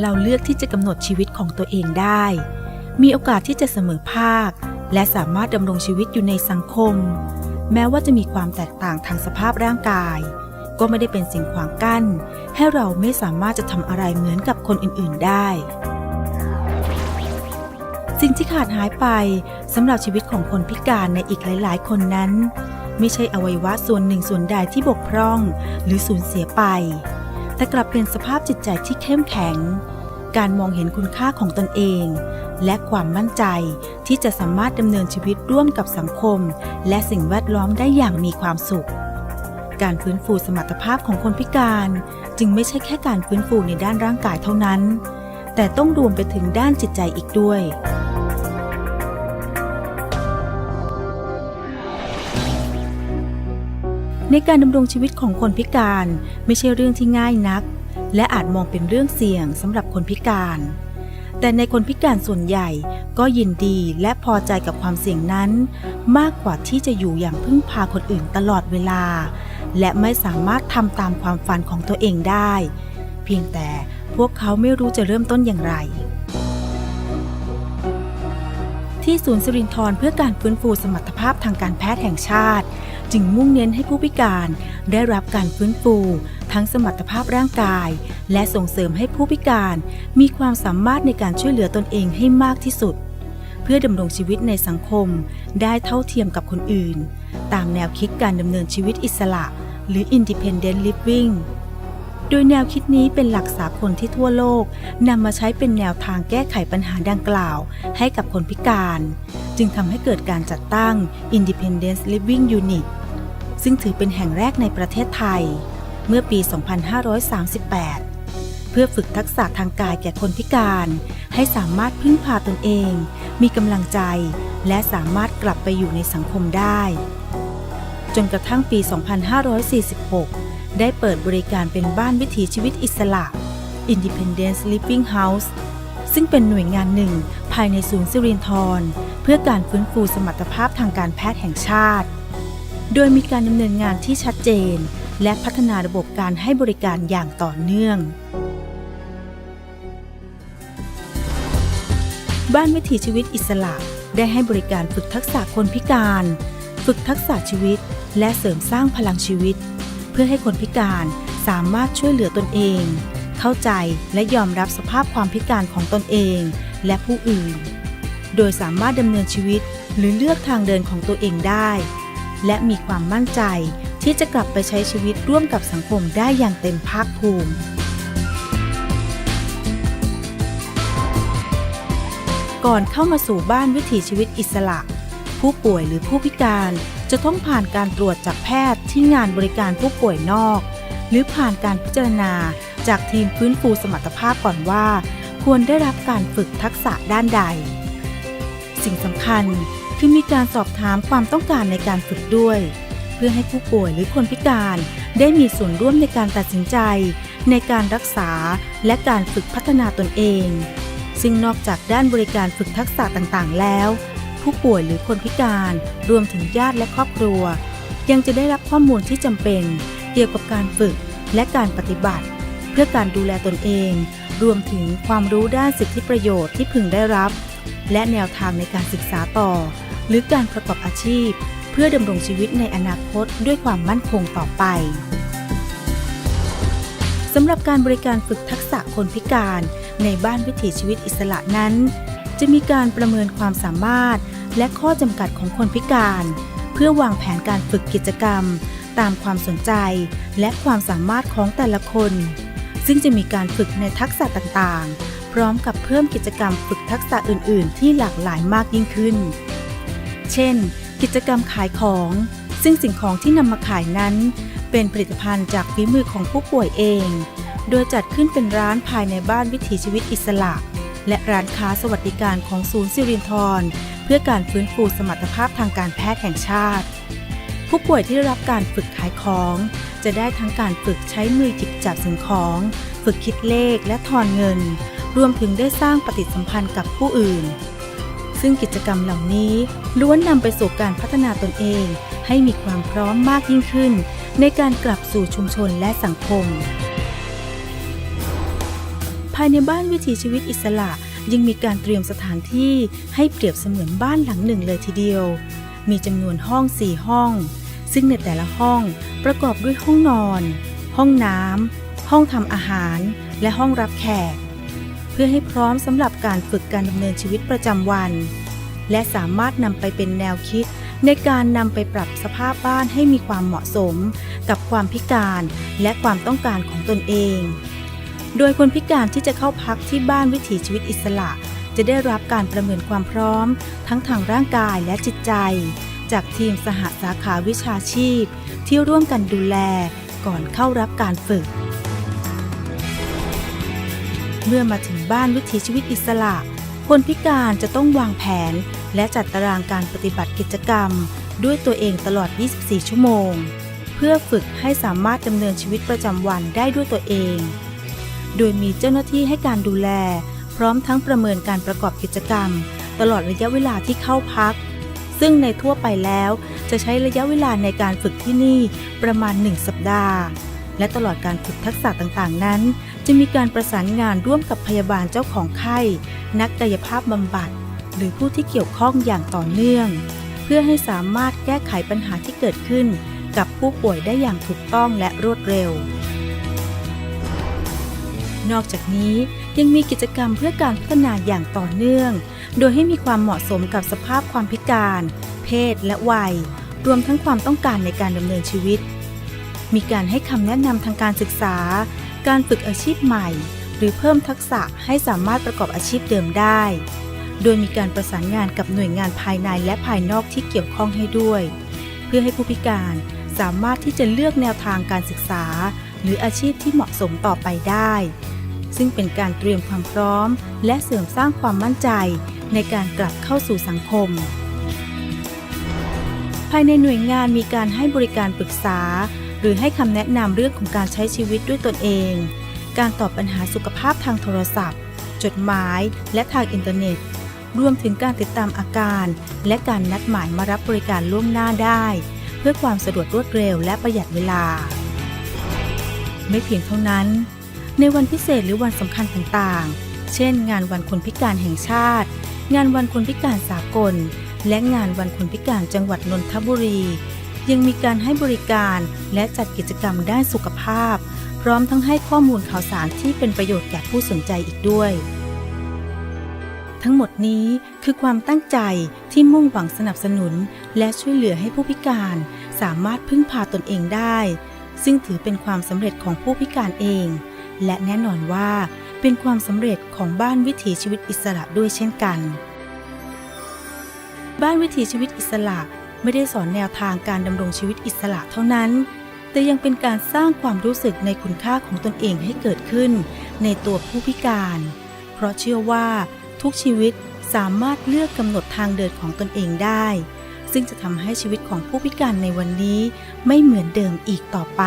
เราเลือกที่จะกำหนดชีวิตของตัวเองได้ มีโอกาสที่จะเสมอภาค และสามารถดำรงชีวิตอยู่ในสังคม แม้ว่าจะมีความแตกต่างทางสภาพร่างกาย ก็ไม่ได้เป็นสิ่งขวางกั้น ให้เราไม่สามารถจะทำอะไรเหมือนกับคนอื่น ๆ ได้ สิ่งที่ขาดหายไปสำหรับชีวิตของคนพิการในอีกหลาย ๆ คนนั้น ไม่ใช่อวัยวะส่วนหนึ่งส่วนใดที่บกพร่อง หรือสูญเสียไป แต่กลับเป็นสภาพจิตใจที่เข้มแข็ง การมองเห็นคุณค่าของตนเอง และความมั่นใจที่จะสามารถดำเนินชีวิตร่วมกับสังคม และสิ่งแวดล้อมได้อย่างมีความสุข การฟื้นฟูสมรรถภาพของคนพิการ จึงไม่ใช่แค่การฟื้นฟูในด้านร่างกายเท่านั้น แต่ต้องรวมไปถึงด้านจิตใจอีกด้วย ในการดำรงชีวิตของคนพิการไม่ใช่เรื่องที่ง่ายนัก และอาจมองเป็นเรื่องเสี่ยงสำหรับคนพิการ แต่ในคนพิการส่วนใหญ่ก็ยินดีและพอใจกับความเสี่ยงนั้น มากกว่าที่จะอยู่อย่างพึ่งพาคนอื่นตลอดเวลา และไม่สามารถทำตามความฝันของตัวเองได้ เพียงแต่พวกเขาไม่รู้จะเริ่มต้นอย่างไรที่ศูนย์สิรินทรเพื่อการฟื้นฟูสมรรถภาพทางการแพทย์แห่งชาติ จึงมุ่งเน้นให้ผู้พิการได้รับการฟื้นฟู ทั้งสมรรถภาพร่างกาย และส่งเสริมให้ผู้พิการมีความสามารถในการช่วยเหลือตนเองให้มากที่สุด เพื่อดำรงชีวิตในสังคมได้เท่าเทียมกับคนอื่น ตามแนวคิดการดำเนินชีวิตอิสระ หรือ Independent Living โดยแนวคิดนี้เป็นหลักสากลที่ทั่วโลกนำมาใช้เป็นแนวทางแก้ไขปัญหาดังกล่าว ให้กับคนพิการ จึงทำให้เกิดการจัดตั้ง Independence Living Unit ซึ่งถือเป็นแห่งแรกในประเทศไทย เมื่อปี 2538 เพื่อฝึกทักษะทางกายแก่คนพิการ ให้สามารถพึ่งพาตนเอง มีกำลังใจ และสามารถกลับไปอยู่ในสังคมได้ จนกระทั่งปี 2546 ได้เปิดบริการเป็นบ้านวิถีชีวิตอิสระ Independence Living House ซึ่งเป็นหน่วยงานหนึ่งภายในศูนย์สิรินทรเพื่อการฟื้นฟูสมรรถภาพทางการแพทย์แห่งชาติ โดยมีการดำเนินงานที่ชัดเจน และพัฒนาระบบการให้บริการอย่างต่อเนื่อง บ้านวิถีชีวิตอิสระได้ให้บริการฝึกทักษะคนพิการ ฝึกทักษะชีวิต และเสริมสร้างพลังชีวิต เพื่อให้คนพิการสามารถช่วยเหลือตนเอง เข้าใจและยอมรับสภาพความพิการของตนเอง และผู้อื่น โดยสามารถดำเนินชีวิตหรือเลือกทางเดินของตัวเองได้ และมีความมั่นใจ ที่จะกลับไปใช้ชีวิตร่วมกับสังคมได้อย่างเต็มภาคภูมิก่อนเข้ามาสู่บ้านวิถีชีวิตอิสระ ผู้ป่วยหรือผู้พิการจะต้องผ่านการตรวจจากแพทย์ที่งานบริการผู้ป่วยนอก หรือผ่านการพิจารณาจากทีมฟื้นฟูสมรรถภาพก่อนว่า ควรได้รับการฝึกทักษะด้านใด สิ่งสำคัญ คือมีการสอบถามความต้องการในการฝึกด้วย เพื่อให้ผู้ป่วยหรือคนพิการได้มีส่วนร่วมในการตัดสินใจ ในการรักษาและการฝึกพัฒนาตนเอง ซึ่งนอกจากด้านบริการฝึกทักษะต่างๆ แล้ว ผู้ป่วยหรือคนพิการรวมถึงญาติและครอบครัว ยังจะได้รับข้อมูลที่จำเป็น เกี่ยวกับการฝึกและการปฏิบัติ เพื่อการดูแลตนเอง รวมถึงความรู้ด้านสิทธิประโยชน์ที่พึงได้รับ และแนวทางในการศึกษาต่อ หรือการประกอบอาชีพ เพื่อดำรงชีวิตในอนาคตด้วยความมั่นคงต่อไปสำหรับการบริการฝึกทักษะคนพิการในบ้านวิถีชีวิตอิสระนั้น จะมีการประเมินความสามารถ และข้อจำกัดของคนพิการ เพื่อวางแผนการฝึกกิจกรรม ตามความสนใจ และความสามารถของแต่ละคน ซึ่งจะมีการฝึกในทักษะต่างๆ พร้อมกับเพิ่มกิจกรรมฝึกทักษะอื่น ๆ ที่หลากหลายมากยิ่งขึ้น เช่น กิจกรรมขายของ ซึ่งสิ่งของที่นำมาขายนั้น เป็นผลิตภัณฑ์จากฝีมือของผู้ป่วยเอง โดยจัดขึ้นเป็นร้านภายในบ้านวิถีชีวิตอิสระ และร้านค้าสวัสดิการของศูนย์สิรินทรเพื่อการฟื้นฟูสมรรถภาพทางการแพทย์แห่งชาติ ผู้ป่วยที่ได้รับการฝึกขายของ จะได้ทั้งการฝึกใช้มือหยิบจับสิ่งของ ฝึกคิดเลขและทอนเงิน รวมถึงได้สร้างปฏิสัมพันธ์กับผู้อื่น ซึ่งกิจกรรมเหล่านี้ล้วนนำไปสู่การพัฒนาตนเอง ให้มีความพร้อมมากยิ่งขึ้น ในการกลับสู่ชุมชนและสังคม ภายในบ้านวิถีชีวิตอิสระยังมีการเตรียมสถานที่ให้เปรียบเสมือนบ้านหลังหนึ่งเลยทีเดียว มีจำนวนห้องสี่ห้อง ซึ่งในแต่ละห้องประกอบด้วยห้องนอน ห้องน้ำห้องทำอาหาร และห้องรับแขก เพื่อให้พร้อมสำหรับการฝึกการดำเนินชีวิตประจำวัน และสามารถนำไปเป็นแนวคิด ในการนำไปปรับสภาพบ้านให้มีความเหมาะสม กับความพิการและความต้องการของตนเอง โดยคนพิการที่จะเข้าพักที่บ้านวิถีชีวิตอิสระ จะได้รับการประเมินความพร้อม ทั้งทางร่างกายและจิตใจ จากทีมสหสาขาวิชาชีพ ที่ร่วมกันดูแลก่อนเข้ารับการฝึก เมื่อมาถึงบ้านวิถีชีวิตอิสระ คนพิการจะต้องวางแผน และจัดตารางการปฏิบัติกิจกรรม ด้วยตัวเองตลอด 24 ชั่วโมง เพื่อฝึกให้สามารถดำเนินชีวิตประจำวันได้ด้วยตัวเอง โดยมีเจ้าหน้าที่ให้การดูแล พร้อมทั้งประเมินการประกอบกิจกรรม ตลอดระยะเวลาที่เข้าพัก ซึ่งในทั่วไปแล้วจะใช้ระยะเวลาในการฝึกที่นี่ประมาณ 1 สัปดาห์และตลอดการฝึกทักษะต่างๆ นั้น จะมีการประสานงานร่วมกับพยาบาลเจ้าของไข้ นักกายภาพบำบัด หรือผู้ที่เกี่ยวข้องอย่างต่อเนื่อง เพื่อให้สามารถแก้ไขปัญหาที่เกิดขึ้น กับผู้ป่วยได้อย่างถูกต้องและรวดเร็ว นอกจากนี้ยังมีกิจกรรมเพื่อการพัฒนาอย่างต่อเนื่อง โดยให้มีความเหมาะสมกับสภาพความพิการ เพศ และวัย รวมทั้งความต้องการในการดำเนินชีวิต มีการให้คำแนะนำทางการศึกษา การฝึกอาชีพใหม่ หรือเพิ่มทักษะให้สามารถประกอบอาชีพเดิมได้ โดยมีการประสานงานกับหน่วยงานภายในและภายนอกที่เกี่ยวข้องให้ด้วย เพื่อให้ผู้พิการสามารถที่จะเลือกแนวทางการศึกษา หรืออาชีพที่เหมาะสมต่อไปได้ ซึ่งเป็นการเตรียมความพร้อม และเสริมสร้างความมั่นใจในการกลับเข้าสู่สังคม ภายในหน่วยงานมีการให้บริการปรึกษา หรือให้คำแนะนำเรื่องของการใช้ชีวิตด้วยตนเอง การตอบปัญหาสุขภาพทางโทรศัพท์ จดหมาย และทางอินเทอร์เน็ต รวมถึงการติดตามอาการ และการนัดหมายมารับบริการล่วงหน้าได้ เพื่อความสะดวกรวดเร็วและประหยัดเวลา ไม่เพียงเท่านั้น ในวันพิเศษหรือวันสำคัญต่างๆ เช่น งานวันคนพิการแห่งชาติ งานวันคนพิการสากล และงานวันคนพิการจังหวัดนนทบุรี ยังมีการให้บริการและจัดกิจกรรมด้านสุขภาพ พร้อมทั้งให้ข้อมูลข่าวสารที่เป็นประโยชน์แก่ผู้สนใจอีกด้วย ทั้งหมดนี้คือความตั้งใจที่มุ่งหวังสนับสนุน และช่วยเหลือให้ผู้พิการสามารถพึ่งพาตนเองได้ ซึ่งถือเป็นความสำเร็จของผู้พิการเอง และแน่นอนว่าเป็นความสำเร็จของบ้านวิถีชีวิตอิสระด้วยเช่นกัน บ้านวิถีชีวิตอิสระ ไม่ได้สอนแนวทางการดำรงชีวิตอิสระเท่านั้น แต่ยังเป็นการสร้างความรู้สึกในคุณค่าของตนเองให้เกิดขึ้น ในตัวผู้พิการ เพราะเชื่อว่าทุกชีวิตสามารถเลือกกำหนดทางเดินของตนเองได้ ซึ่งจะทำให้ชีวิตของผู้พิการในวันนี้ไม่เหมือนเดิมอีกต่อไป